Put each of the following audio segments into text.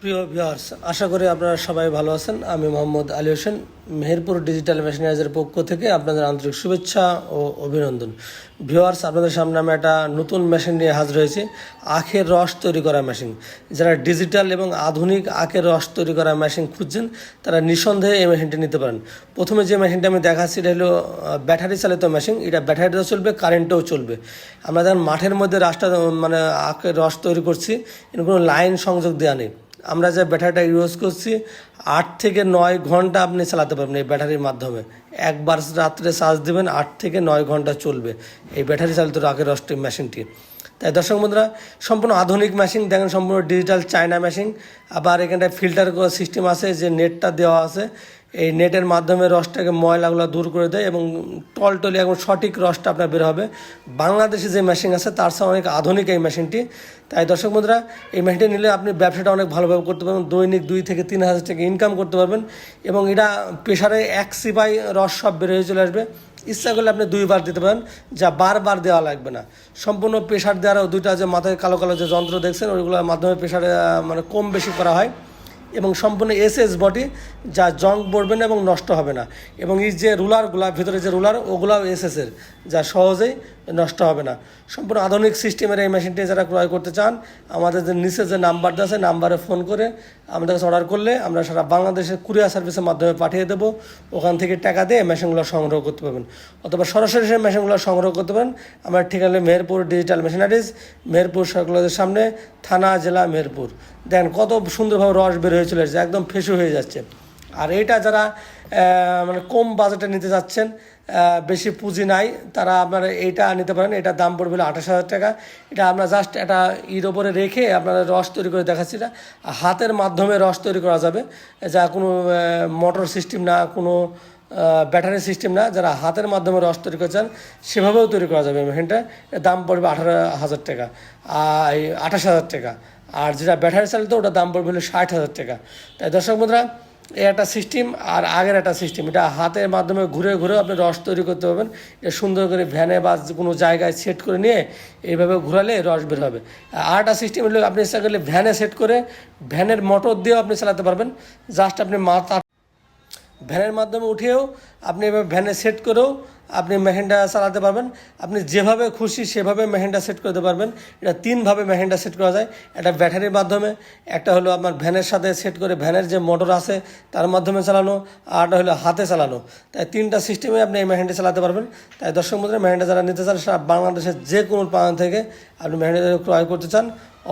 প্রিয় ভিউয়ার্স আশা করি আপনারা সবাই ভালো আছেন। আমি মোহাম্মদ আলী হোসেন, মেহেরপুর ডিজিটাল মেশিনাইজের পক্ষ থেকে আপনাদের আন্তরিক শুভেচ্ছা ও অভিনন্দন। ভিউয়ার্স আপনাদের সামনে আমি একটা নতুন মেশিন নিয়ে হাজির হয়েছি, আখের রস তৈরি করা মেশিন যারা ডিজিটাল এবং আধুনিক আখের রস তৈরি করা মেশিন খুঁজছেন, তারা নিঃসন্দেহে এই মেশিনটি নিতে পারেন। প্রথমে যে মেশিনটা আমি দেখাচ্ছি, এটা হলো ব্যাটারি চালিত মেশিন এটা ব্যাটারিতেও চলবে কারেন্টেও চলবে। আমরা যখন মাঠের মধ্যে রাসটা মানে আখের রস তৈরি করছি, এর কোনো লাইন সংযোগ দেওয়া নেই। আমরা যে ব্যাটারিটা ইউজ করছি, আট থেকে নয় ঘণ্টা আপনি চালাতে পারবেন এই ব্যাটারির মাধ্যমে। একবার রাত্রে চার্জ দেবেন, আট থেকে নয় ঘণ্টা চলবে। এই ব্যাটারি চালিত রাগের রসটি মেশিনটি। তাই দর্শক বন্ধুরা, সম্পূর্ণ আধুনিক মেশিন দেখেন সম্পূর্ণ ডিজিটাল চায়না মেশিন আবার এখানটায় ফিল্টার সিস্টেম আছে, যে নেটটা দেওয়া আছে। এই নেটের মাধ্যমে রসটাকে ময়লাগুলো দূর করে দেয় এবং টলটলি এবং সঠিক রসটা আপনার বের হবে। বাংলাদেশে যে মেশিন আছে, তার সাথে অনেক আধুনিক এই মেশিনটি তাই দর্শক বন্ধুরা, এই মেশিনটি নিলে আপনি ব্যবসাটা অনেক ভালোভাবে করতে পারবেন, দৈনিক দুই থেকে তিন হাজার টাকা ইনকাম করতে পারবেন এবং এটা প্রেশারে এক সিপাই রস সব বের হয়ে চলে আসবে। ইচ্ছা করলে আপনি দুইবার দিতে পারেন, যা বারবার দেওয়া লাগবে না। সম্পূর্ণ প্রেশার দেওয়ার দুইটা যে মাথায় কালো কালো যে যন্ত্র দেখছেন, ওইগুলোর মাধ্যমে প্রেশার মানে কম বেশি করা হয়। এবং সম্পূর্ণ এসএস বডি যা জং পড়বে না এবং নষ্ট হবে না। এবং এই যে রুলারগুলা ভেতরে যে রুলার ওগুলাও এসএসের যা সহজেই নষ্ট হবে না। সম্পূর্ণ আধুনিক সিস্টেমের এই মেশিনটি যারা ক্রয় করতে চান, আমাদের যে নিচে যে নাম্বারটা আছে, নাম্বারে ফোন করে আমাদের কাছে অর্ডার করলে আমরা সারা বাংলাদেশের কুরিয়ার সার্ভিসের মাধ্যমে পাঠিয়ে দেবো। ওখান থেকে টাকা দিয়ে মেশিনগুলো সংগ্রহ করতে পারবেন। অথবা সরাসরি সেই মেশিনগুলো সংগ্রহ করতে পারেন। আমার ঠিকানা মেহেরপুর ডিজিটাল মেশিনারিজ মেহেরপুর সার্কুলারের সামনে, থানা, জেলা, মেহেরপুর। দেখেন কত সুন্দরভাবে রস বের হয়েছিল একদম ফেসু হয়ে যাচ্ছে। আর এটা যারা মানে কম বাজেটে নিতে যাচ্ছেন বেশি পুঁজি নাই, তারা আপনার এইটা নিতে পারেন। এটা দাম পড়বে আঠাশ হাজার টাকা। এটা আমরা জাস্ট একটা ইর ওপরে রেখে আপনারা রস তৈরি করে দেখাচ্ছি এটা। হাতের মাধ্যমে রস তৈরি করা যাবে। যা কোনো মোটর সিস্টেম না, কোনো ব্যাটারি সিস্টেম না, যারা হাতের মাধ্যমে রস তৈরি করতে চান সেভাবেও তৈরি করা যাবে মেশিনটা। দাম পড়বে আঠারো হাজার টাকা। আর আঠাশ হাজার টাকা। আর যেটা ব্যাটারি চালিত ওটার দাম পড়বে হলো ষাট হাজার টাকা। তাই দর্শক বন্ধুরা এই একটা সিস্টেম আর আগের একটা সিস্টেম এটা হাতের মাধ্যমে ঘুরে ঘুরে আপনি রস তৈরি করতে পারবেন। এটা সুন্দর করে ভ্যানে বা কোনো জায়গায় সেট করে নিয়ে এইভাবে ঘোরালে রস বের হবে। আর একটা সিস্টেম হলে আপনি ইচ্ছা করলে ভ্যানে সেট করে ভ্যানের মোটর দিয়েও আপনি চালাতে পারবেন। জাস্ট আপনি মাথা ভ্যানের মাধ্যমে উঠেও আপনি এভাবে ভ্যানে সেট করেও আপনি মেহেন্ডা চালাতে পারবেন। আপনি যেভাবে খুশি সেভাবে মেহেন্ডা সেট করতে পারবেন। এটা তিনভাবে মেহেন্ডা সেট করা যায়। একটা ব্যাটারির মাধ্যমে, একটা হলো আপনার ভ্যানের সাথে সেট করে ভ্যানের যে মোটর আছে, তার মাধ্যমে চালানো, আর একটা হলো হাতে চালানো। তাই তিনটা সিস্টেমে আপনি এই মেহেন্ডা চালাতে পারবেন। তাই দর্শক মধ্যে মেহেন্ডা যারা নিতে চান, সারা বাংলাদেশের যে কোনো প্রান্ত থেকে আপনি মেহেন্ডা ক্রয় করতে চান,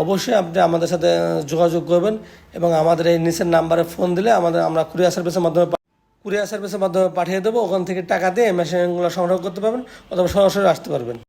অবশ্যই আপনি আমাদের সাথে, যোগাযোগ করবেন এবং আমাদের এই নিচের নাম্বারে ফোন দিলে আমাদের, আমরা কুরিয়ার সার্ভিসের মাধ্যমে কুরিয়ার সার্ভিসের মাধ্যমে পাঠিয়ে দেবো, ওখান থেকে টাকা দিয়ে মেশিনগুলো সংগ্রহ করতে পারবেন, অথবা সরাসরি আসতে পারবেন।